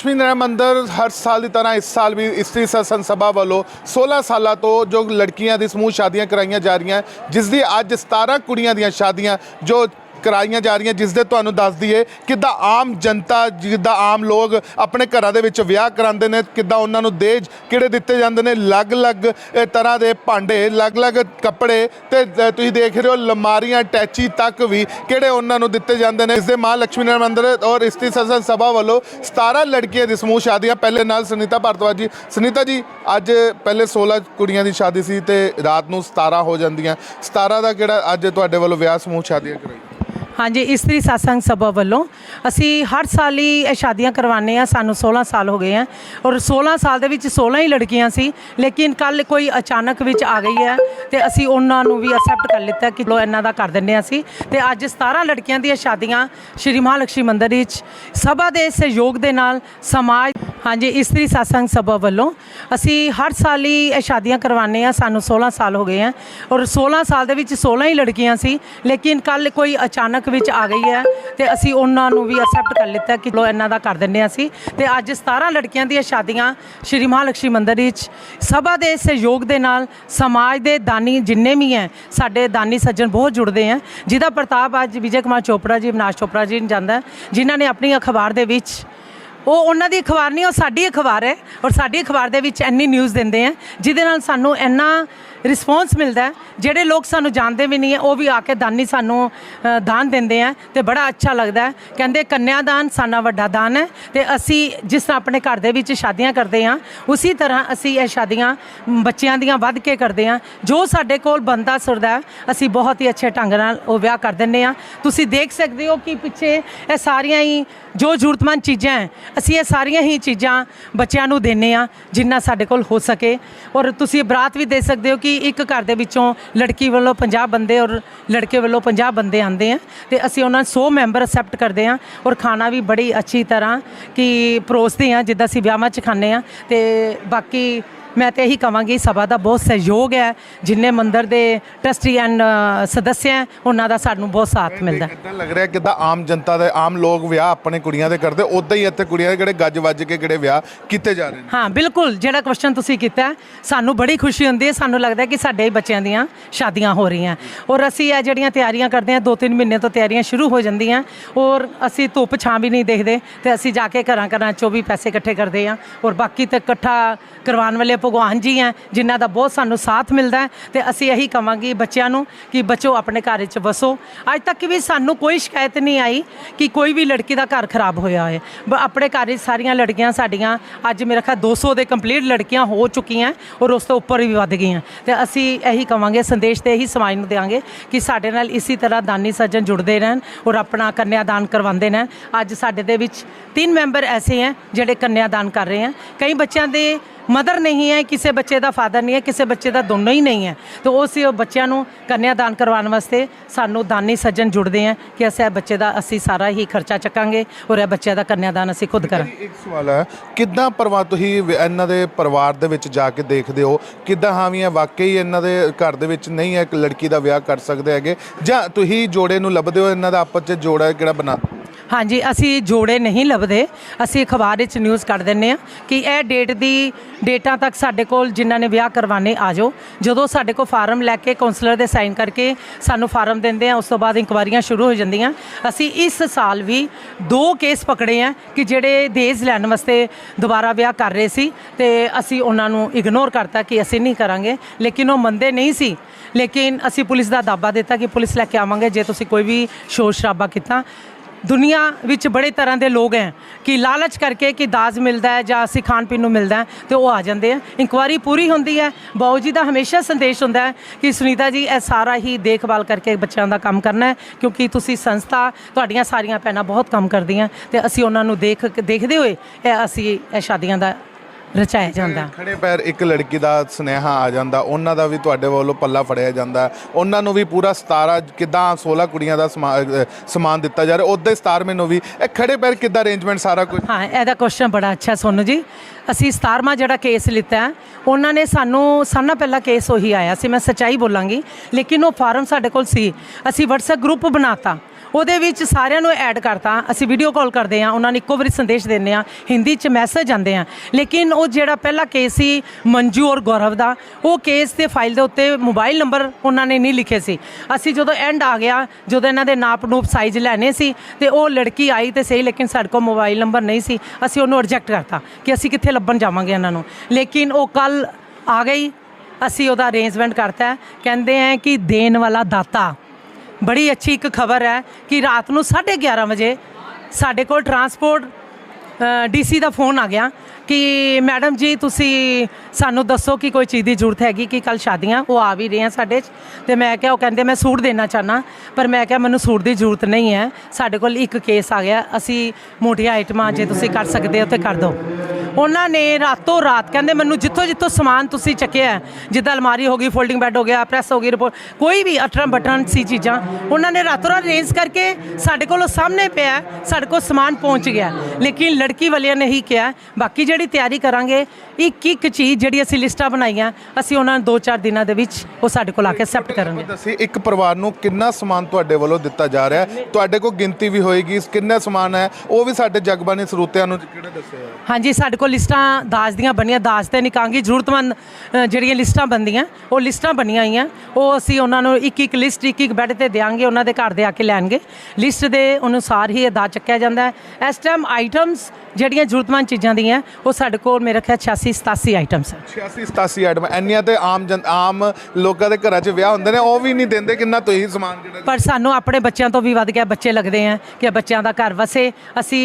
ਲక్ష్ਮੀ ਨਾਰਾਇਣ ਮੰਦਿਰ ਹਰ ਸਾਲ ਦੀ ਤਰ੍ਹਾਂ ਇਸ ਸਾਲ ਵੀ ਇਸਤਰੀ ਸਤਸੰਗ ਸਭਾ ਵੱਲੋਂ 16 ਸਾਲਾਂ ਤੋਂ ਜੋ ਲੜਕੀਆਂ ਦੀ ਸਮੂਹ ਸ਼ਾਦੀਆਂ ਕਰਾਈਆਂ ਜਾ ਰਹੀਆਂ ਜਿਸ ਦੀ ਅੱਜ 17 ਕੁੜੀਆਂ ਦੀਆਂ ਸ਼ਾਦੀਆਂ ਜੋ ਕਰਾਈਆਂ ਜਾ ਰਹੀਆਂ ਜਿਸ ਦੇ ਤੁਹਾਨੂੰ ਦੱਸ ਦਈਏ ਕਿੱਦਾਂ ਆਮ ਜਨਤਾ, ਜਿੱਦਾਂ ਆਮ ਲੋਕ ਆਪਣੇ ਘਰਾਂ ਦੇ ਵਿੱਚ ਵਿਆਹ ਕਰਾਉਂਦੇ ਨੇ, ਕਿੱਦਾਂ ਉਹਨਾਂ ਨੂੰ ਦੇਜ ਕਿਹੜੇ ਦਿੱਤੇ ਜਾਂਦੇ ਨੇ, ਅਲੱਗ-ਅਲੱਗ ਤਰ੍ਹਾਂ ਦੇ ਭਾਂਡੇ, ਅਲੱਗ-ਅਲੱਗ ਕੱਪੜੇ ਤੇ ਤੁਸੀਂ ਦੇਖ ਰਹੇ ਹੋ ਲਮਾਰੀਆਂ ਟੈਚੀ ਤੱਕ ਵੀ ਕਿਹੜੇ ਉਹਨਾਂ ਨੂੰ ਦਿੱਤੇ ਜਾਂਦੇ ਨੇ। ਇਸ ਦੇ ਮਾਂ ਲక్ష్ਮੀ ਨਾਰਾਇਣ ਮੰਦਿਰ ਔਰ ਇਸਤਰੀ ਸਤਸੰਗ ਸਭਾ ਵੱਲੋਂ 17 ਲੜਕੀਆਂ ਦੀ ਸਮੂਹ ਸ਼ਾਦੀਆਂ, ਪਹਿਲੇ ਨਾਲ ਸੁਨੀਤਾ ਭਾਰਤਵਾਜ ਜੀ। ਸੁਨੀਤਾ ਜੀ, ਅੱਜ ਪਹਿਲੇ 16 ਕੁੜੀਆਂ ਦੀ ਸ਼ਾਦੀ ਸੀ ਤੇ ਰਾਤ ਨੂੰ 17 ਹੋ ਜਾਂਦੀਆਂ। 17 ਦਾ ਕਿਹੜਾ ਅੱਜ ਤੁਹਾਡੇ ਵੱਲੋਂ ਵਿਆਹ ਸਮੂਹ ਸ਼ਾਦੀਆਂ ਕਰਾਈ ਹਾਂਜੀ, ਇਸਤਰੀ satsang ਸਭਾ ਵੱਲੋਂ ਅਸੀਂ ਹਰ ਸਾਲ ਹੀ ਇਹ ਸ਼ਾਦੀਆਂ ਕਰਵਾਉਂਦੇ ਆ ਸਾਨੂੰ 16 ਸਾਲ ਹੋ ਗਏ ਆ ਔਰ 16 ਸਾਲ ਦੇ ਵਿੱਚ 16 ਹੀ ਲੜਕੀਆਂ ਸੀ, ਲੇਕਿਨ ਕੱਲ ਕੋਈ ਅਚਾਨਕ ਵਿੱਚ ਆ ਗਈ ਹੈ ਤੇ ਅਸੀਂ ਉਹਨਾਂ ਨੂੰ ਵੀ ਅਸੈਪਟ ਕਰ ਲਿੱਤਾ ਕਿ ਲੋ ਇਹਨਾਂ ਦਾ ਕਰ ਦਿੰਦੇ ਹਾਂ ਅਸੀਂ। ਤੇ ਅੱਜ 17 ਲੜਕੀਆਂ ਦੀਆਂ ਸ਼ਾਦੀਆਂ ਸ਼੍ਰੀ ਮਹਾਲਕਸ਼ਮੀ ਮੰਦਿਰ ਵਿੱਚ ਸਭਾ ਦੇ ਸਹਿਯੋਗ ਦੇ ਨਾਲ ਸਮਾਜ ਹਾਂਜੀ, ਇਸਤਰੀ satsang ਸਭਾ ਵੱਲੋਂ ਅਸੀਂ ਹਰ ਸਾਲ ਹੀ ਇਹ ਸ਼ਾਦੀਆਂ ਕਰਵਾਉਂਦੇ ਆ ਸਾਨੂੰ 16 ਸਾਲ ਹੋ ਗਏ ਆ ਔਰ 16 ਸਾਲ ਦੇ ਵਿੱਚ 16 ਹੀ ਲੜਕੀਆਂ ਸੀ, ਲੇਕਿਨ ਕੱਲ ਕੋਈ ਅਚਾਨਕ ਵਿੱਚ ਆ ਗਈ ਹੈ ਤੇ ਅਸੀਂ ਉਹਨਾਂ ਨੂੰ ਵੀ ਅਸੈਪਟ ਕਰ ਲਿੱਤਾ ਕਿ ਲੋ ਇਹਨਾਂ ਦਾ ਕਰ ਦਿੰਦੇ ਹਾਂ ਅਸੀਂ। ਤੇ ਅੱਜ 17 ਲੜਕੀਆਂ ਦੀਆਂ ਸ਼ਾਦੀਆਂ ਸ਼੍ਰੀ ਮਹਾਲਕਸ਼ਮੀ ਮੰਦਿਰ ਵਿੱਚ ਸਭਾ ਦੇ ਸਹਿਯੋਗ ਦੇ ਨਾਲ ਸਮਾਜ ਦੇ ਦਾਨੀ ਜਿੰਨੇ ਵੀ ਹੈ, ਸਾਡੇ ਦਾਨੀ ਸੱਜਣ ਬਹੁਤ ਜੁੜਦੇ ਹੈ। ਜਿਹਦਾ ਪ੍ਰਤਾਪ ਅੱਜ ਵਿਜੇ ਕੁਮਾਰ ਚੋਪੜਾ ਜੀ, ਅਵਿਨਾਸ਼ ਚੋਪੜਾ ਜੀ ਨੂੰ ਜਾਂਦਾ ਜਿਨ੍ਹਾਂ ਨੇ ਆਪਣੀ ਅਖਬਾਰ ਦੇ ਵਿੱਚ ਉਹ ਉਹਨਾਂ ਦੀ ਅਖਬਾਰ ਨਹੀਂ, ਉਹ ਸਾਡੀ ਅਖਬਾਰ ਹੈ ਔਰ ਸਾਡੀ ਅਖਬਾਰ ਦੇ ਵਿੱਚ ਐਨੀ ਨਿਊਜ਼ ਦਿੰਦੇ ਆ ਜਿਹਦੇ ਨਾਲ ਸਾਨੂੰ ਐਨਾ ਰਿਸਪੌਂਸ ਮਿਲਦਾ ਜਿਹੜੇ ਲੋਕ ਸਾਨੂੰ ਜਾਣਦੇ ਵੀ ਨਹੀਂ ਹੈ, ਉਹ ਵੀ ਆ ਕੇ ਦਾਨੀ ਸਾਨੂੰ ਦਾਨ ਦਿੰਦੇ ਆ ਤੇ ਬੜਾ ਅੱਛਾ ਲੱਗਦਾ ਹੈ। ਕਹਿੰਦੇ ਕੰਨਿਆਦਾਨ ਸਾਡਾ ਵੱਡਾ ਦਾਨ ਹੈ ਤੇ ਅਸੀਂ ਜਿਸ ਤਰ੍ਹਾਂ ਆਪਣੇ ਘਰ ਦੇ ਵਿੱਚ ਸ਼ਾਦੀਆਂ ਕਰਦੇ ਹਾਂ, ਉਸੇ ਤਰ੍ਹਾਂ ਅਸੀਂ ਇਹ ਸ਼ਾਦੀਆਂ ਬੱਚਿਆਂ ਦੀਆਂ ਵੱਧ ਕੇ ਕਰਦੇ ਹਾਂ। ਜੋ ਸਾਡੇ ਕੋਲ ਬੰਦਾ ਸੁਰਦਾ ਅਸੀਂ ਬਹੁਤ ਹੀ ਅੱਛੇ ਢੰਗ ਨਾਲ ਉਹ ਵਿਆਹ ਕਰ ਦਿੰਦੇ ਹਾਂ। ਤੁਸੀਂ ਦੇਖ ਸਕਦੇ ਹੋ ਕਿ ਪਿੱਛੇ ਇਹ ਸਾਰੀਆਂ ਹੀ ਜੋ ਜ਼ਰੂਰਤਮੰਦ ਚੀਜ਼ਾਂ ਹੈ ਅਸੀਂ ਇਹ ਸਾਰੀਆਂ ਹੀ ਚੀਜ਼ਾਂ ਬੱਚਿਆਂ ਨੂੰ ਦਿੰਨੇ ਆ, ਜਿੰਨਾ ਸਾਡੇ ਕੋਲ ਹੋ ਸਕੇ। ਔਰ ਤੁਸੀਂ ਬਰਾਤ ਵੀ ਦੇ ਸਕਦੇ ਹੋ ਕਿ ਇੱਕ ਘਰ ਦੇ ਵਿੱਚੋਂ ਲੜਕੀ ਵੱਲੋਂ 50 ਬੰਦੇ ਔਰ ਲੜਕੇ ਵੱਲੋਂ 50 ਬੰਦੇ ਆਉਂਦੇ ਆ ਤੇ ਅਸੀਂ ਉਹਨਾਂ 100 ਮੈਂਬਰ ਅਸੈਪਟ ਕਰਦੇ ਆ ਔਰ ਖਾਣਾ ਵੀ ਬੜੀ ਅੱਛੀ ਤਰ੍ਹਾਂ ਕਿ ਪਰੋਸਦੇ ਆ, ਜਿੱਦਾਂ ਅਸੀਂ ਵਿਆਹਾਂ 'ਚ ਖਾਂਦੇ ਆ ਤੇ ਬਾਕੀ ਮੈਂ ਤੇ ਇਹੀ ਕਵਾਂਗੀ ਸਭਾ ਦਾ ਬਹੁਤ ਸਹਿਯੋਗ ਹੈ। ਜਿੰਨੇ ਮੰਦਿਰ ਦੇ ਟਰਸਟੀ ਐਂਡ ਸਦੱਸਿਆ ਹੈ, ਉਹਨਾਂ ਦਾ ਸਾਨੂੰ ਬਹੁਤ ਸਾਥ ਮਿਲਦਾ ਹੈ। ਕਿੱਦਾਂ ਲੱਗ ਰਿਹਾ ਕਿੱਦਾਂ ਆਮ ਜਨਤਾ ਦੇ ਆਮ ਲੋਕ ਵਿਆਹ ਆਪਣੇ ਕੁੜੀਆਂ ਦੇ ਕਰਦੇ ਉਦਾਂ ਹੀ ਇੱਥੇ ਕੁੜੀਆਂ ਦੇ ਕਿਹੜੇ ਗੱਜ ਵੱਜ ਕੇ ਕਿਹੜੇ ਵਿਆਹ ਕੀਤੇ ਜਾ ਰਹੇ ਨੇ। ਹਾਂ ਬਿਲਕੁਲ ਜਿਹੜਾ ਕੁਐਸਚਨ ਤੁਸੀਂ ਕੀਤਾ ਹੈ, ਸਾਨੂੰ ਬੜੀ ਖੁਸ਼ੀ ਹੁੰਦੀ ਹੈ ਸਾਨੂੰ ਲੱਗਦਾ ਹੈ ਕਿ ਸਾਡੇ ਹੀ ਬੱਚਿਆਂ ਦੀਆਂ ਸ਼ਾਦੀਆਂ ਹੋ ਰਹੀਆਂ ਔਰ ਅਸੀਂ ਇਹ ਜਿਹੜੀਆਂ ਤਿਆਰੀਆਂ ਕਰਦੇ ਹਾਂ ਦੋ ਤਿੰਨ ਮਹੀਨੇ ਤੋਂ ਤਿਆਰੀਆਂ ਸ਼ੁਰੂ ਹੋ ਜਾਂਦੀਆਂ ਔਰ ਅਸੀਂ ਧੁੱਪ ਛਾਂ ਵੀ ਨਹੀਂ ਦੇਖਦੇ ਤੇ ਅਸੀਂ ਜਾ ਕੇ ਘਰਾਂ ਘਰਾਂ ਚੋਂ ਵੀ ਪੈਸੇ ਇਕੱਠੇ ਕਰਦੇ ਹਾਂ ਔਰ ਬਾਕੀ ਤੇ ਇਕੱਠਾ ਕਰਵਾਉਣ ਵਾਲੇ ਭਗਵਾਨ ਜੀ ਹੈ, ਜਿਨ੍ਹਾਂ ਦਾ ਬਹੁਤ ਸਾਨੂੰ ਸਾਥ ਮਿਲਦਾ ਹੈ ਤੇ ਅਸੀਂ ਇਹੀ ਕਵਾਂਗੇ ਬੱਚਿਆਂ ਨੂੰ ਕਿ ਬੱਚੋ ਆਪਣੇ ਘਰ ਵਿੱਚ ਵਸੋ। ਅੱਜ ਤੱਕ ਵੀ ਸਾਨੂੰ ਕੋਈ ਸ਼ਿਕਾਇਤ ਨਹੀਂ ਆਈ ਕਿ ਕੋਈ ਵੀ ਲੜਕੀ ਦਾ ਘਰ ਖਰਾਬ ਹੋਇਆ ਹੋਏ ਆਪਣੇ ਘਰ ਵਿੱਚ ਸਾਰੀਆਂ ਲੜਕੀਆਂ ਸਾਡੀਆਂ, ਅੱਜ ਮੇਰੇ ਖਿਆਲ 200 ਦੇ ਕੰਪਲੀਟ ਲੜਕੀਆਂ ਹੋ ਚੁੱਕੀਆਂ ਔਰ ਉਸ ਤੋਂ ਉੱਪਰ ਵੀ ਵੱਧ ਗਈਆਂ। ਤੇ ਅਸੀਂ ਇਹੀ ਕਵਾਂਗੇ ਸੰਦੇਸ਼ ਤੇ ਇਹੀ ਸਮਾਜ ਨੂੰ ਦੇਵਾਂਗੇ ਕਿ ਸਾਡੇ ਨਾਲ ਇਸੇ ਤਰ੍ਹਾਂ ਦਾਨੀ ਸੱਜਣ ਜੁੜਦੇ ਰਹਿਣ ਔਰ ਆਪਣਾ ਕੰਨਿਆਦਾਨ ਕਰਵਾਉਂਦੇ ਨੇ ਅੱਜ ਸਾਡੇ ਦੇ ਵਿੱਚ ਤਿੰਨ ਮੈਂਬਰ ਐਸੇ ਹੈ ਜਿਹੜੇ ਕੰਨਿਆਦਾਨ ਕਰ ਰਹੇ ਹੈ। ਕਈ ਬੱਚਿਆਂ ਦੇ ਮਦਰ ਨਹੀਂ ਹੈ, ਕਿਸੇ ਬੱਚੇ ਦਾ ਫਾਦਰ ਨਹੀਂ ਹੈ, ਕਿਸੇ ਬੱਚੇ ਦਾ ਦੋਨੋਂ ਹੀ ਨਹੀਂ ਹੈ। ਤੇ ਉਸ ਬੱਚਿਆਂ ਨੂੰ ਕੰਨਿਆ ਦਾਨ ਕਰਵਾਉਣ ਵਾਸਤੇ ਸਾਨੂੰ ਦਾਨੀ ਸੱਜਣ ਜੁੜਦੇ ਆ ਕਿ ਅਸੀਂ ਇਹ ਬੱਚੇ ਦਾ ਅਸੀਂ ਸਾਰਾ ਹੀ ਖਰਚਾ ਚੱਕਾਂਗੇ ਔਰ ਇਹ ਬੱਚੇ ਦਾ ਕੰਨਿਆ ਦਾਨ ਅਸੀਂ ਖੁਦ ਕਰਾਂਗੇ। ਇੱਕ ਸਵਾਲ ਹੈ, ਕਿੱਦਾਂ ਪਰਿਵਾਰ ਤੁਸੀਂ ਇਹਨਾਂ ਦੇ ਪਰਿਵਾਰ ਦੇ ਵਿੱਚ ਜਾ ਕੇ ਦੇਖਦੇ ਹੋ? ਕਿੱਦਾਂ ਹਾਂ ਵੀ ਇਹ ਵਾਕਈ ਇਹਨਾਂ ਦੇ ਘਰ ਦੇ ਵਿੱਚ ਨਹੀਂ ਹੈ, ਇੱਕ ਲੜਕੀ ਦਾ ਵਿਆਹ ਕਰ ਸਕਦੇ ਹੈਗੇ? ਜਾਂ ਤੁਸੀਂ ਜੋੜੇ ਨੂੰ ਲੱਭਦੇ ਹੋ, ਇਹਨਾਂ ਦਾ ਆਪਸ ਚ ਜੋੜਾ ਕਿਹੜਾ ਬਣਾ ਹਾਂਜੀ, ਅਸੀਂ ਜੋੜੇ ਨਹੀਂ ਲੱਭਦੇ। ਅਸੀਂ ਅਖਬਾਰ ਵਿੱਚ ਨਿਊਜ਼ ਕੱਢ ਦਿੰਨੇ ਆ ਕਿ ਇਹ ਡੇਟ ਦੀ ਡੇਟਾਂ ਤੱਕ ਸਾਡੇ ਕੋਲ ਜਿਨ੍ਹਾਂ ਨੇ ਵਿਆਹ ਕਰਵਾਣੇ ਆ ਜਾਓ। ਜਦੋਂ ਸਾਡੇ ਕੋਲ ਫਾਰਮ ਲੈ ਕੇ ਕਾਉਂਸਲਰ ਦੇ ਸਾਈਨ ਕਰਕੇ ਸਾਨੂੰ ਫਾਰਮ ਦਿੰਦੇ ਆ, ਉਸ ਤੋਂ ਬਾਅਦ ਇਨਕੁਆਰੀਆਂ ਸ਼ੁਰੂ ਹੋ ਜਾਂਦੀਆਂ। ਅਸੀਂ ਇਸ ਸਾਲ ਵੀ ਦੋ ਕੇਸ ਪਕੜੇ ਆ ਕਿ ਜਿਹੜੇ ਦੇਜ ਲੈਣ ਵਾਸਤੇ ਦੁਬਾਰਾ ਵਿਆਹ ਕਰ ਰਹੇ ਸੀ ਤੇ ਅਸੀਂ ਉਹਨਾਂ ਨੂੰ ਇਗਨੋਰ ਕਰਤਾ ਕਿ ਅਸੀਂ ਨਹੀਂ ਕਰਾਂਗੇ। ਲੇਕਿਨ ਉਹ ਮੰਨਦੇ ਨਹੀਂ ਸੀ। ਲੇਕਿਨ ਅਸੀਂ ਪੁਲਿਸ ਦਾ ਦਾਬਾ ਦਿੱਤਾ ਕਿ ਪੁਲਿਸ ਲੈ ਕੇ ਆਵਾਂਗੇ, ਜੇ ਤੁਸੀਂ ਕੋਈ ਵੀ ਸ਼ੋਰ ਸ਼ਰਾਬਾ ਕੀਤਾ। ਦੁਨੀਆ ਵਿੱਚ ਬੜੇ ਤਰ੍ਹਾਂ ਦੇ ਲੋਕ ਹੈ ਕਿ ਲਾਲਚ ਕਰਕੇ ਕਿ ਦਾਜ ਮਿਲਦਾ ਹੈ ਜਾਂ ਅਸੀਂ ਖਾਣ ਪੀਣ ਨੂੰ ਮਿਲਦਾ ਹੈ ਤੇ ਉਹ ਆ ਜਾਂਦੇ ਆ ਇਨਕੁਆਰੀ ਪੂਰੀ ਹੁੰਦੀ ਹੈ। ਬਾਊ ਜੀ ਦਾ ਹਮੇਸ਼ਾ ਸੰਦੇਸ਼ ਹੁੰਦਾ ਹੈ ਕਿ ਸੁਨੀਤਾ ਜੀ, ਇਹ ਸਾਰਾ ਹੀ ਦੇਖਭਾਲ ਕਰਕੇ ਬੱਚਿਆਂ ਦਾ ਕੰਮ ਕਰਨਾ ਹੈ ਕਿਉਂਕਿ ਤੁਸੀਂ ਸੰਸਥਾ, ਤੁਹਾਡੀਆਂ ਸਾਰੀਆਂ ਭੈਣਾਂ ਬਹੁਤ ਕੰਮ ਕਰਦੀਆਂ ਤੇ ਅਸੀਂ ਉਹਨਾਂ ਨੂੰ ਦੇਖ, ਦੇਖਦੇ ਹੋਏ ਇਹ ਅਸੀਂ ਇਹ ਸ਼ਾਦੀਆਂ ਦਾ ਰਚਾਇਆ ਜਾਂਦਾ। ਖੜੇ ਪੈਰ ਇੱਕ ਲੜਕੀ ਦਾ ਸੁਨੇਹਾ ਆ ਜਾਂਦਾ ਉਹਨਾਂ ਦਾ ਵੀ ਤੁਹਾਡੇ ਵੱਲੋਂ ਪੱਲਾ ਫੜਿਆ ਜਾਂਦਾ। ਉਹਨਾਂ ਨੂੰ ਵੀ ਪੂਰਾ 17 ਕਿਦਾਂ 16 ਕੁੜੀਆਂ ਦਾ ਸਮਾਨ ਦਿੱਤਾ ਜਾ ਰਿਹਾ ਉਦਾਂ ਹੀ 17ਵੇਂ ਨੂੰ ਵੀ। ਇਹ ਖੜੇ ਪੈਰ ਕਿੱਦਾਂ ਅਰੇਂਜਮੈਂਟ ਸਾਰਾ ਕੁਝ ਹਾਂ ਇਹਦਾ ਕੁਐਸਚਨ ਬੜਾ ਅੱਛਾ ਸੋਨੂ ਜੀ। ਅਸੀਂ 17ਵਾਂ ਜਿਹੜਾ ਕੇਸ ਲਿੱਤਾ ਉਹਨਾਂ ਨੇ ਸਾਨੂੰ ਸਾਨਾ ਪਹਿਲਾ ਕੇਸ ਉਹੀ ਆਇਆ ਸੀ ਮੈਂ ਸੱਚਾਈ ਬੋਲਾਂਗੀ। ਲੇਕਿਨ ਉਹ ਫਾਰਮ ਸਾਡੇ ਕੋਲ ਸੀ। ਅਸੀਂ WhatsApp ਗਰੁੱਪ ਬਣਾਤਾ। ਉਹਦੇ ਵਿੱਚ ਸਾਰਿਆਂ ਨੂੰ ਐਡ ਕਰਤਾ। ਅਸੀਂ ਵੀਡੀਓ ਕਾਲ ਕਰਦੇ ਆ ਉਹਨਾਂ ਨੂੰ ਇੱਕੋ ਵਾਰੀ ਸੰਦੇਸ਼ ਦਿੰਦੇ ਆ ਹਿੰਦੀ 'ਚ ਮੈਸੇਜ ਆਉਂਦੇ ਆ। ਲੇਕਿਨ ਉਹ ਜਿਹੜਾ ਪਹਿਲਾ ਕੇਸ ਸੀ, ਮੰਜੂ ਔਰ ਗੌਰਵ ਦਾ, ਉਹ ਕੇਸ ਤੇ ਫਾਈਲ ਦੇ ਉੱਤੇ ਮੋਬਾਈਲ ਨੰਬਰ ਉਹਨਾਂ ਨੇ ਨਹੀਂ ਲਿਖੇ ਸੀ। ਅਸੀਂ ਜਦੋਂ ਐਂਡ ਆ ਗਿਆ, ਜਦੋਂ ਇਹਨਾਂ ਦੇ ਨਾਪ ਨੂਪ ਸਾਈਜ਼ ਲੈਣੇ ਸੀ, ਤੇ ਉਹ ਲੜਕੀ ਆਈ ਤੇ ਸਹੀ, ਲੇਕਿਨ ਸਾਡੇ ਕੋਲ ਮੋਬਾਈਲ ਨੰਬਰ ਨਹੀਂ ਸੀ। ਅਸੀਂ ਉਹਨੂੰ ਰਿਜੈਕਟ ਕਰਤਾ ਕਿ ਅਸੀਂ ਕਿੱਥੇ ਲੱਭਣ ਜਾਵਾਂਗੇ ਇਹਨਾਂ ਨੂੰ। ਲੇਕਿਨ ਉਹ ਕੱਲ ਆ ਗਈ, ਅਸੀਂ ਉਹਦਾ ਅਰੇਂਜਮੈਂਟ ਕਰਤਾ। ਕਹਿੰਦੇ ਆ ਕਿ ਦੇਣ ਵਾਲਾ ਦਾਤਾ ਬੜੀ ਅੱਛੀ ਇੱਕ ਖਬਰ ਹੈ ਕਿ ਰਾਤ ਨੂੰ 11:30 ਵਜੇ ਸਾਡੇ ਕੋਲ ਟਰਾਂਸਪੋਰਟ ਡੀਸੀ ਦਾ ਫੋਨ ਆ ਗਿਆ ਕਿ ਮੈਡਮ ਜੀ ਤੁਸੀਂ ਸਾਨੂੰ ਦੱਸੋ ਕਿ ਕੋਈ ਚੀਜ਼ ਦੀ ਜ਼ਰੂਰਤ ਹੈਗੀ ਕਿ ਕੱਲ ਸ਼ਾਦੀਆਂ ਉਹ ਆ ਵੀ ਰਹੀਆਂ ਸਾਡੇ 'ਚ। ਤੇ ਮੈਂ ਕਿਹਾ, ਉਹ ਕਹਿੰਦੇ ਮੈਂ ਸੂਟ ਦੇਣਾ ਚਾਹਨਾ ਪਰ ਮੈਂ ਕਿਹਾ ਮੈਨੂੰ ਸੂਟ ਦੀ ਜ਼ਰੂਰਤ ਨਹੀਂ ਹੈ। ਸਾਡੇ ਕੋਲ ਇੱਕ ਕੇਸ ਆ ਗਿਆ, ਅਸੀਂ ਮੋਟੀਆਂ ਆਈਟਮਾਂ ਜੇ ਤੁਸੀਂ ਕਰ ਸਕਦੇ ਹੋ ਤੇ ਕਰ ਦਿਓ। ਉਹਨਾਂ ਨੇ ਰਾਤੋਂ ਰਾਤ ਕਹਿੰਦੇ ਮੈਨੂੰ ਜਿੱਥੋਂ ਜਿੱਥੋਂ ਸਮਾਨ ਤੁਸੀਂ ਚੱਕਿਆ ਜਿੱਦਾਂ ਅਲਮਾਰੀ ਹੋ ਗਈ ਫੋਲਡਿੰਗ ਬੈੱਡ ਹੋ ਗਿਆ ਪ੍ਰੈਸ ਹੋ ਗਈ ਰਿਪੋਰਟ ਕੋਈ ਵੀ ਅਟਰਮ ਬਟਨ ਸੀ ਚੀਜ਼ਾਂ, ਉਹਨਾਂ ਨੇ ਰਾਤੋਂ ਰਾਤ ਅਰੇਂਜ ਕਰਕੇ ਸਾਡੇ ਕੋਲ ਸਾਹਮਣੇ ਪਿਆ, ਸਾਡੇ ਕੋਲ ਸਮਾਨ ਪਹੁੰਚ ਗਿਆ। ਲੇਕਿਨ ਲੜਕੀ ਵਾਲਿਆਂ ਨੇ ਹੀ ਕਿਹਾ ਬਾਕੀ ਜਿਹੜੀ ਤਿਆਰੀ ਕਰਾਂਗੇ ਇੱਕ ਇੱਕ ਚੀਜ਼ ਜਿਹੜੀ ਅਸੀਂ ਲਿਸਟਾਂ ਬਣਾਈਆਂ ਅਸੀਂ ਉਹਨਾਂ ਨੂੰ 2-4 ਦਿਨਾਂ ਦੇ ਵਿੱਚ ਉਹ ਸਾਡੇ ਕੋਲ ਆ ਕੇ ਐਕਸੈਪਟ ਕਰਨਗੇ। ਦੱਸੀ ਇੱਕ ਪਰਿਵਾਰ ਨੂੰ ਕਿੰਨਾ ਸਮਾਨ ਤੁਹਾਡੇ ਵੱਲੋਂ ਦਿੱਤਾ ਜਾ ਰਿਹਾ ਹੈ? ਤੁਹਾਡੇ ਕੋਲ ਗਿਣਤੀ ਵੀ ਹੋਏਗੀ ਕਿੰਨਾ ਸਮਾਨ ਹੈ? ਉਹ ਵੀ ਸਾਡੇ ਜਗਬਾਨੀ ਸਰੋਤਿਆਂ ਨੂੰ ਕਿਹੜਾ ਦੱਸਿਆ ਹਾਂਜੀ ਸਾਡੇ ਕੋਲ ਲਿਸਟਾਂ ਦਾਜ ਦੀਆਂ ਬਣੀਆਂ ਦਾਜ ਤੇ ਨਹੀਂ ਕਹਾਂਗੀ ਜ਼ਰੂਰਤਮੰਦ ਜਿਹੜੀਆਂ ਲਿਸਟਾਂ ਬਣਦੀਆਂ ਉਹ ਲਿਸਟਾਂ ਬਣੀਆਂ ਹੋਈਆਂ ਉਹ ਅਸੀਂ ਉਹਨਾਂ ਨੂੰ ਇੱਕ ਇੱਕ ਲਿਸਟ ਇੱਕ ਇੱਕ ਬੈੱਡ ਤੇ ਦਿਆਂਗੇ ਉਹਨਾਂ ਦੇ ਘਰ ਦੇ ਆ ਕੇ ਲੈਣਗੇ। ਲਿਸਟ ਦੇ ਅਨੁਸਾਰ ਹੀ ਅਦਾ ਚੱਕਿਆ ਜਾਂਦਾ ਹੈ। ਇਸ ਟਾਈਮ ਆਈਟਮਸ ਜਿਹੜੀਆਂ ਜ਼ਰੂਰਤਮੰਦ ਚੀਜ਼ਾਂ ਦੀਆਂ ਉਹ ਸਾਡੇ ਕੋਲ ਮੇਰੇ ਖਿਆਲ 86 87 ਆਈਟਮਸ ਹੈ। 86 87 ਆਈਟਮ ਇੰਨੀਆਂ ਤੇ ਆਮ ਜਨ ਆਮ ਲੋਕਾਂ ਦੇ ਘਰਾਂ 'ਚ ਵਿਆਹ ਹੁੰਦੇ ਨੇ ਉਹ ਵੀ ਨਹੀਂ ਦਿੰਦੇ ਕਿੰਨਾ ਤੁਸੀਂ ਸਮਾਨ ਜਿਹੜਾ ਪਰ ਸਾਨੂੰ ਆਪਣੇ ਬੱਚਿਆਂ ਤੋਂ ਵੀ ਵੱਧ ਗਿਆ ਬੱਚੇ ਲੱਗਦੇ ਆ ਕਿ ਬੱਚਿਆਂ ਦਾ ਘਰ ਵਸੇ ਅਸੀਂ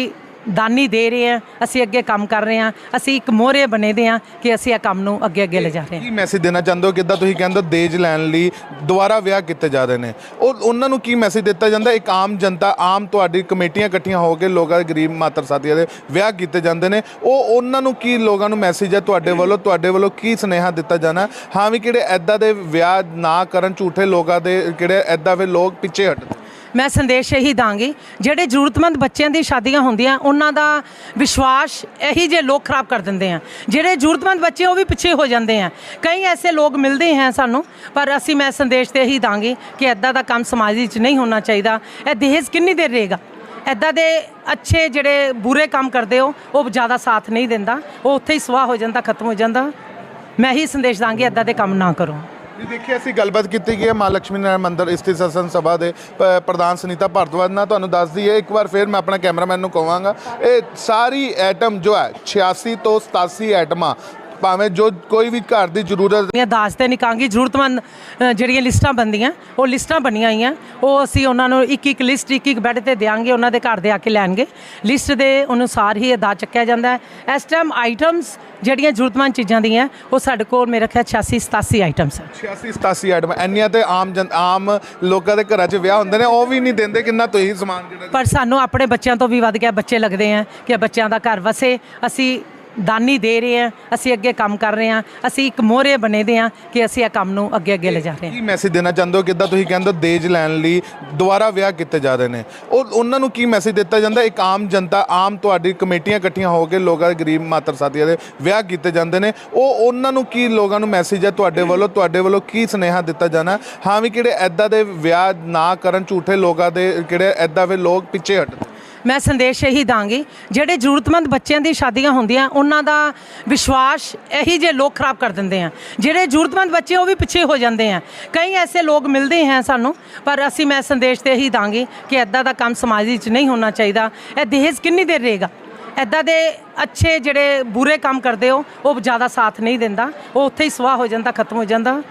ਦਾਨੀ ਦੇ ਰਹੇ ਆ ਅਸੀਂ ਅੱਗੇ ਕੰਮ ਕਰ ਰਹੇ ਆ ਅਸੀਂ ਇੱਕ ਮੋਹਰੇ ਬਣੇ ਦੇ ਆ ਕਿ ਅਸੀਂ ਇਹ ਕੰਮ ਨੂੰ ਅੱਗੇ ਅੱਗੇ ਲਿਜਾ ਰਹੇ ਹਾਂ। ਕੀ ਮੈਸੇਜ ਦੇਣਾ ਚਾਹੁੰਦੇ ਹੋ? ਕਿੱਦਾਂ ਤੁਸੀਂ ਕਹਿੰਦੇ ਹੋ ਦੇਜ ਲੈਣ ਲਈ ਦੁਬਾਰਾ ਵਿਆਹ ਕੀਤੇ ਜਾ ਰਹੇ ਨੇ? ਉਹ ਉਹਨਾਂ ਨੂੰ ਕੀ ਮੈਸੇਜ ਦਿੱਤਾ ਜਾਂਦਾ? ਇੱਕ ਆਮ ਜਨਤਾ, ਆਮ ਤੁਹਾਡੀ ਕਮੇਟੀਆਂ ਇਕੱਠੀਆਂ ਹੋ ਕੇ ਲੋਕਾਂ ਦੇ ਗਰੀਬ ਮਾਤਰ ਸਾਥੀਆਂ ਦੇ ਵਿਆਹ ਕੀਤੇ ਜਾਂਦੇ ਨੇ। ਉਹ ਉਹਨਾਂ ਨੂੰ ਕੀ ਲੋਕਾਂ ਨੂੰ ਮੈਸੇਜ ਹੈ? ਤੁਹਾਡੇ ਵੱਲੋਂ ਤੁਹਾਡੇ ਵੱਲੋਂ ਕੀ ਸੁਨੇਹਾ ਦਿੱਤਾ ਜਾਣਾ? ਹਾਂ ਵੀ ਕਿਹੜੇ ਐਦਾਂ ਦੇ ਵਿਆਹ ਨਾ ਕਰਨ, ਝੂਠੇ ਲੋਕਾਂ ਦੇ ਕਿਹੜੇ ਐਦਾਂ ਦੇ ਲੋਕ ਪਿੱਛੇ ਹਟਣ ਮੈਂ ਸੰਦੇਸ਼ ਇਹੀ ਦਾਂਗੀ, ਜਿਹੜੇ ਜ਼ਰੂਰਤਮੰਦ ਬੱਚਿਆਂ ਦੀ ਸ਼ਾਦੀਆਂ ਹੁੰਦੀਆਂ, ਉਹਨਾਂ ਦਾ ਵਿਸ਼ਵਾਸ ਇਹੀ ਜੇ ਲੋਕ ਖਰਾਬ ਕਰ ਦਿੰਦੇ ਆ। ਜਿਹੜੇ ਜ਼ਰੂਰਤਮੰਦ ਬੱਚੇ ਉਹ ਵੀ ਪਿੱਛੇ ਹੋ ਜਾਂਦੇ ਆ। ਕਈ ਐਸੇ ਲੋਕ ਮਿਲਦੇ ਹੈ ਸਾਨੂੰ, ਪਰ ਅਸੀਂ ਮੈਂ ਸੰਦੇਸ਼ ਤੇ ਇਹੀ ਦਾਂਗੀ ਕਿ ਐਦਾਂ ਦਾ ਕੰਮ ਸਮਾਜ ਵਿੱਚ ਨਹੀਂ ਹੋਣਾ ਚਾਹੀਦਾ। ਇਹ ਦਹੇਜ ਕਿੰਨੀ ਦੇਰ ਰਹੇਗਾ? ਐਦਾਂ ਦੇ ਅੱਛੇ ਜਿਹੜੇ ਬੁਰੇ ਕੰਮ ਕਰਦੇ ਹੋ, ਉਹ ਜ਼ਿਆਦਾ ਸਾਥ ਨਹੀਂ ਦਿੰਦਾ। ਉਹ ਉੱਥੇ ਹੀ ਸਵਾਹ ਹੋ ਜਾਂਦਾ, ਖਤਮ ਹੋ ਜਾਂਦਾ। ਮੈਂ ਇਹੀ ਸੰਦੇਸ਼ ਦਾਂਗੀ ਐਦਾਂ ਦੇ ਕੰਮ ਨਾ ਕਰੋ। ਜੀ ਦੇਖਿਆ ਅਸੀਂ ਗੱਲਬਾਤ ਕੀਤੀ ਗਈ ਹੈ ਮਾ ਲక్ష్ਮੀ ਨਾਰਾਇਣ ਮੰਦਰ ਸਥਿਤ ਸਤਸੰਗ ਸਭਾ ਦੇ ਪ੍ਰਧਾਨ ਸੁਨੀਤਾ ਭਾਰਤਵਾਜ ਨਾਲ ਤੁਹਾਨੂੰ ਦੱਸਦੀ ਹੈ ਇੱਕ ਵਾਰ ਫਿਰ ਮੈਂ ਆਪਣਾ ਕੈਮਰਾਮੈਨ ਨੂੰ ਕਹਾਂਗਾ, ਇਹ ਸਾਰੀ ਐਟਮ ਜੋ ਹੈ 86 ਤੋਂ 87 ਐਟਮਾਂ ਭਾਵੇਂ ਜੋ ਕੋਈ ਵੀ ਘਰ ਦੀ ਜ਼ਰੂਰਤ ਜਿਹੜੀਆਂ ਦਾਜ ਤੇ ਨਹੀਂ ਕਹਾਂਗੀ ਜ਼ਰੂਰਤਮੰਦ ਅ, ਜਿਹੜੀਆਂ ਲਿਸਟਾਂ ਬਣਦੀਆਂ ਉਹ ਲਿਸਟਾਂ ਬਣੀਆਂ ਹੋਈਆਂ। ਉਹ ਅਸੀਂ ਉਹਨਾਂ ਨੂੰ ਇੱਕ ਇੱਕ ਲਿਸਟ ਇੱਕ ਇੱਕ ਬੈੱਡ ਤੇ ਦਿਆਂਗੇ ਉਹਨਾਂ ਦੇ ਘਰ ਦੇ ਆ ਕੇ ਲੈਣਗੇ। ਲਿਸਟ ਦੇ ਅਨੁਸਾਰ ਹੀ ਅਦਾ ਚੱਕਿਆ ਜਾਂਦਾ ਹੈ। ਇਸ ਟਾਈਮ ਆਈਟਮਸ ਜਿਹੜੀਆਂ ਜ਼ਰੂਰਤਮੰਦ ਚੀਜ਼ਾਂ ਦੀਆਂ ਉਹ ਸਾਡੇ ਕੋਲ ਮੇਰੇ ਖਿਆਲ 86 87 ਆਈਟਮਸ ਹੈ 86 87 ਆਈਟਮ ਇੰਨੀਆਂ ਤੇ ਆਮ ਜਨ ਆਮ ਲੋਕਾਂ ਦੇ ਘਰਾਂ 'ਚ ਵਿਆਹ ਹੁੰਦੇ ਨੇ ਉਹ ਵੀ ਨਹੀਂ ਦਿੰਦੇ ਕਿੰਨਾ ਤੁਸੀਂ ਸਮਾਨ ਜਿਹੜਾ ਪਰ ਸਾਨੂੰ ਆਪਣੇ ਬੱਚਿਆਂ ਤੋਂ ਵੀ ਵੱਧ ਗਿਆ ਬੱਚੇ ਲੱਗਦੇ ਆ ਕਿ ਬੱਚਿਆਂ ਦਾ ਘਰ ਵਸੇ ਅਸੀਂ ਦਾਨੀ ਦੇ ਰਹੇ ਆ ਅਸੀਂ ਅੱਗੇ ਕੰਮ ਕਰ ਰਹੇ ਆ ਅਸੀਂ ਇੱਕ ਮੋਹਰੇ ਬਣੇ ਦੇ ਆ ਕਿ ਅਸੀਂ ਇਹ ਕੰਮ ਨੂੰ ਅੱਗੇ ਅੱਗੇ ਲਿਜਾ ਰਹੇ ਹਾਂ। ਕੀ ਮੈਸੇਜ ਦੇਣਾ ਚਾਹੁੰਦੇ ਹੋ? ਕਿੱਦਾਂ ਤੁਸੀਂ ਕਹਿੰਦੇ ਹੋ ਦੇਜ ਲੈਣ ਲਈ ਦੁਬਾਰਾ ਵਿਆਹ ਕੀਤੇ ਜਾ ਰਹੇ ਨੇ? ਉਹ ਉਹਨਾਂ ਨੂੰ ਕੀ ਮੈਸੇਜ ਦਿੱਤਾ ਜਾਂਦਾ? ਇੱਕ ਆਮ ਜਨਤਾ, ਆਮ ਤੁਹਾਡੀ ਕਮੇਟੀਆਂ ਇਕੱਠੀਆਂ ਹੋ ਕੇ ਲੋਕਾਂ ਦੇ ਗਰੀਬ ਮਾਤਰ ਸਾਥੀਆਂ ਦੇ ਵਿਆਹ ਕੀਤੇ ਜਾਂਦੇ ਨੇ। ਉਹ ਉਹਨਾਂ ਨੂੰ ਕੀ ਲੋਕਾਂ ਨੂੰ ਮੈਸੇਜ ਹੈ? ਤੁਹਾਡੇ ਵੱਲੋਂ ਤੁਹਾਡੇ ਵੱਲੋਂ ਕੀ ਸੁਨੇਹਾ ਦਿੱਤਾ ਜਾਣਾ? ਹਾਂ ਵੀ ਕਿਹੜੇ ਐਦਾਂ ਦੇ ਵਿਆਹ ਨਾ ਕਰਨ ਝੂਠੇ ਲੋਕਾਂ ਦੇ, ਕਿਹੜੇ ਐਦਾਂ ਦੇ ਲੋਕ ਪਿੱਛੇ ਹਟਣ ਮੈਂ ਸੰਦੇਸ਼ ਇਹੀ ਦਾਂਗੀ, ਜਿਹੜੇ ਜ਼ਰੂਰਤਮੰਦ ਬੱਚਿਆਂ ਦੀ ਸ਼ਾਦੀਆਂ ਹੁੰਦੀਆਂ, ਉਹਨਾਂ ਦਾ ਵਿਸ਼ਵਾਸ ਇਹੀ ਜੇ ਲੋਕ ਖਰਾਬ ਕਰ ਦਿੰਦੇ ਆ। ਜਿਹੜੇ ਜ਼ਰੂਰਤਮੰਦ ਬੱਚੇ ਉਹ ਵੀ ਪਿੱਛੇ ਹੋ ਜਾਂਦੇ ਆ। ਕਈ ਐਸੇ ਲੋਕ ਮਿਲਦੇ ਹੈ ਸਾਨੂੰ, ਪਰ ਅਸੀਂ ਮੈਂ ਸੰਦੇਸ਼ ਤੇ ਇਹੀ ਦਾਂਗੀ ਕਿ ਐਦਾਂ ਦਾ ਕੰਮ ਸਮਾਜ ਵਿੱਚ ਨਹੀਂ ਹੋਣਾ ਚਾਹੀਦਾ। ਇਹ ਦਹੇਜ ਕਿੰਨੀ ਦੇਰ ਰਹੇਗਾ? ਐਦਾਂ ਦੇ ਅੱਛੇ ਜਿਹੜੇ ਬੁਰੇ ਕੰਮ ਕਰਦੇ ਹੋ, ਉਹ ਜ਼ਿਆਦਾ ਸਾਥ ਨਹੀਂ ਦਿੰਦਾ। ਉਹ ਉੱਥੇ ਹੀ ਸਵਾਹ ਹੋ ਜਾਂਦਾ, ਖਤਮ ਹੋ ਜਾਂਦਾ।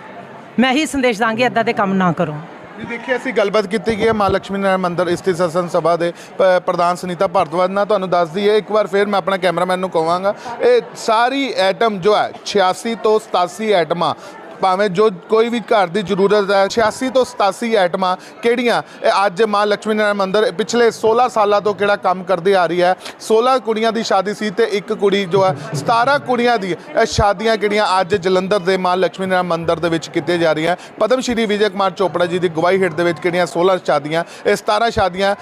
ਮੈਂ ਇਹੀ ਸੰਦੇਸ਼ ਦਾਂਗੀ ਐਦਾਂ ਦੇ ਕੰਮ ਨਾ ਕਰੋ। ਜੀ ਦੇਖਿਆ ਅਸੀਂ ਗੱਲਬਾਤ ਕੀਤੀ ਗਈ ਹੈ ਮਾ ਲక్ష్ਮੀ ਨਾਰਾਇਣ ਮੰਦਰ ਸਥਿਤ ਸਤਸੰਗ ਸਭਾ ਦੇ ਪ੍ਰਧਾਨ ਸੁਨੀਤਾ ਭਾਰਤਵਾਜ ਨਾਲ ਤੁਹਾਨੂੰ ਦੱਸਦੀ ਹੈ ਇੱਕ ਵਾਰ ਫਿਰ ਮੈਂ ਆਪਣਾ ਕੈਮਰਾਮੈਨ ਨੂੰ ਕਹਾਂਗਾ, ਇਹ ਸਾਰੀ ਐਟਮ ਜੋ ਹੈ 86 ਤੋਂ 87 ਐਟਮਾਂ ਭਾਵੇਂ ਜੋ ਕੋਈ ਵੀ ਘਰ ਦੀ ਜ਼ਰੂਰਤ ਹੈ 86 ਤੋਂ 87 ਆਈਟਮਾਂ ਕਿਹੜੀਆਂ? ਇਹ ਅੱਜ ਮਾਂ ਲక్ష్ਮੀ ਨਾਰਾਇਣ ਮੰਦਰ ਪਿਛਲੇ 16 ਸਾਲਾਂ ਤੋਂ ਕਿਹੜਾ ਕੰਮ ਕਰਦੇ ਆ ਰਹੀ ਹੈ? 16 ਕੁੜੀਆਂ ਦੀ ਸ਼ਾਦੀ ਸੀ ਤੇ ਇੱਕ ਕੁੜੀ ਜੋ ਹੈ 17 ਕੁੜੀਆਂ ਦੀ, ਇਹ ਸ਼ਾਦੀਆਂ ਕਿਹੜੀਆਂ ਅੱਜ ਜਲੰਧਰ ਦੇ ਮਾਂ ਲక్ష్ਮੀ ਨਾਰਾਇਣ ਮੰਦਰ ਦੇ ਵਿੱਚ ਕੀਤੀਆਂ ਜਾ ਰਹੀਆਂ? ਪਦਮ ਸ਼੍ਰੀ ਵਿਜੇ ਕੁਮਾਰ ਚੋਪੜਾ ਜੀ ਦੀ ਗਵਾਹੀ ਹੇਠ ਦੇ ਵਿੱਚ ਕਿਹੜੀਆਂ 16 ਸ਼ਾਦੀਆਂ, ਇਹ 17 ਸ਼ਾਦੀਆਂ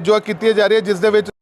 ਜੋ ਕੀਤੀਆਂ ਜਾ ਰਹੀਆਂ, ਜਿਸ ਦੇ ਵਿੱਚ